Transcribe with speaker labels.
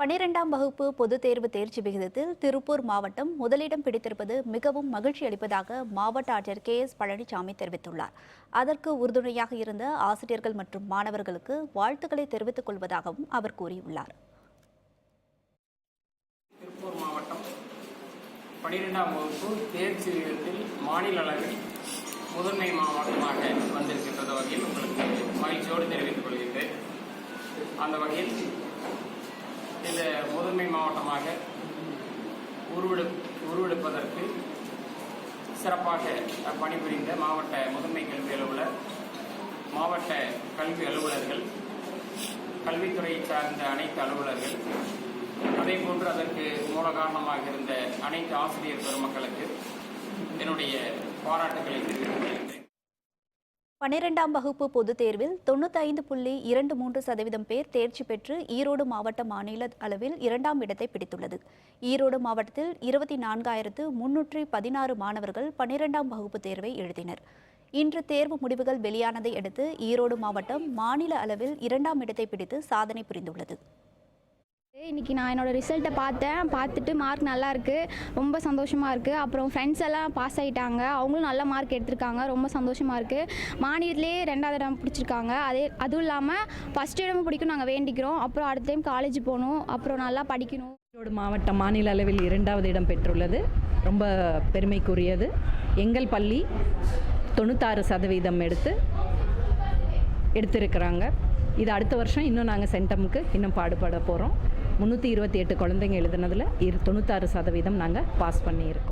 Speaker 1: பன்னிரெண்டாம் வகுப்பு பொதுத் தேர்வு தேர்ச்சி விகிதத்தில் திருப்பூர் மாவட்டம் முதலிடம் பிடித்திருப்பது மிகவும் மகிழ்ச்சி அளிப்பதாக மாவட்ட ஆட்சியர் கே எஸ் பழனிசாமி தெரிவித்துள்ளார். அதற்கு உறுதுணையாக இருந்த ஆசிரியர்கள் மற்றும் மாணவர்களுக்கு வாழ்த்துக்களை தெரிவித்துக் கொள்வதாகவும் அவர் கூறியுள்ளார்.
Speaker 2: திருப்பூர் மாவட்டம் பனிரெண்டாம் வகுப்பு தேர்ச்சி விகிதத்தில் மாநில அளவில் முதன்மை மாவட்டமாக வந்திருக்கின்றது வகையில் உங்களுக்கு மகிழ்ச்சியோடு தெரிவித்துக் கொள்கின்றேன். அந்த வகையில் இந்த முதன்மை மாவட்டமாக உருவெடு உருவெடுப்பதற்கு சிறப்பாக பணிபுரிந்த மாவட்ட முதன்மை கல்வி அலுவலர் மாவட்ட கல்வி அலுவலர்கள் கல்வித்துறையை சார்ந்த அனைத்து அலுவலர்கள் அதே போன்று அதற்கு மூல காரணமாக இருந்த அனைத்து ஆசிரியர் பெருமக்களுக்கு என்னுடைய பாராட்டுகளை தெரிவித்துக் பனிரெண்டாம்
Speaker 1: பன்னிரெண்டாம் வகுப்பு பொதுத் தேர்வில் தொண்ணூத்தைந்து புள்ளி இரண்டு மூன்று சதவீதம் பேர் தேர்ச்சி பெற்று ஈரோடு மாவட்ட மாநில அளவில் இரண்டாம் இடத்தை பிடித்துள்ளது. ஈரோடு மாவட்டத்தில் இருபத்தி நான்காயிரத்து முன்னூற்றி பதினாறு மாணவர்கள் பன்னிரெண்டாம் வகுப்பு தேர்வை எழுதினர். இன்று தேர்வு முடிவுகள் வெளியானதை அடுத்து ஈரோடு மாவட்டம் மாநில அளவில் இரண்டாம் இடத்தை பிடித்து சாதனை புரிந்துள்ளது.
Speaker 3: இன்னைக்கு நான் என்னோட ரிசல்ட்டை பார்த்தேன். பார்த்துட்டு மார்க் நல்லா இருக்குது ரொம்ப சந்தோஷமாக இருக்குது அப்புறம் ஃப்ரெண்ட்ஸ் எல்லாம் பாஸ் ஆகிட்டாங்க அவங்களும் நல்ல மார்க் எடுத்திருக்காங்க. ரொம்ப சந்தோஷமாக இருக்கு. மாநிலத்திலே ரெண்டாவது இடம் பிடிச்சிருக்காங்க. அதே அதுவும் இல்லாமல் ஃபஸ்ட் இடமும் பிடிக்கும். நாங்கள் வேண்டிக்கிறோம். அப்புறம் அடுத்த டைம் காலேஜ் போகணும். அப்புறம் நல்லா படிக்கணும்.
Speaker 4: ஈரோடு மாவட்டம் மாநில அளவில் இரண்டாவது இடம் பெற்றுள்ளது. ரொம்ப பெருமைக்குரியது. எங்கள் பள்ளி தொண்ணூத்தாறு சதவீதம் எடுத்து எடுத்திருக்கிறாங்க. இது அடுத்த வருஷம் இன்னும் நாங்கள் சென்டமுக்கு இன்னும் பாடுபட போகிறோம் முந்நூற்றி இருபத்தி எட்டு குழந்தைங்க எழுதுனதில் இரு தொண்ணூத்தாறு சதவீதம் நாங்கள் பாஸ் பண்ணியிருக்கோம்.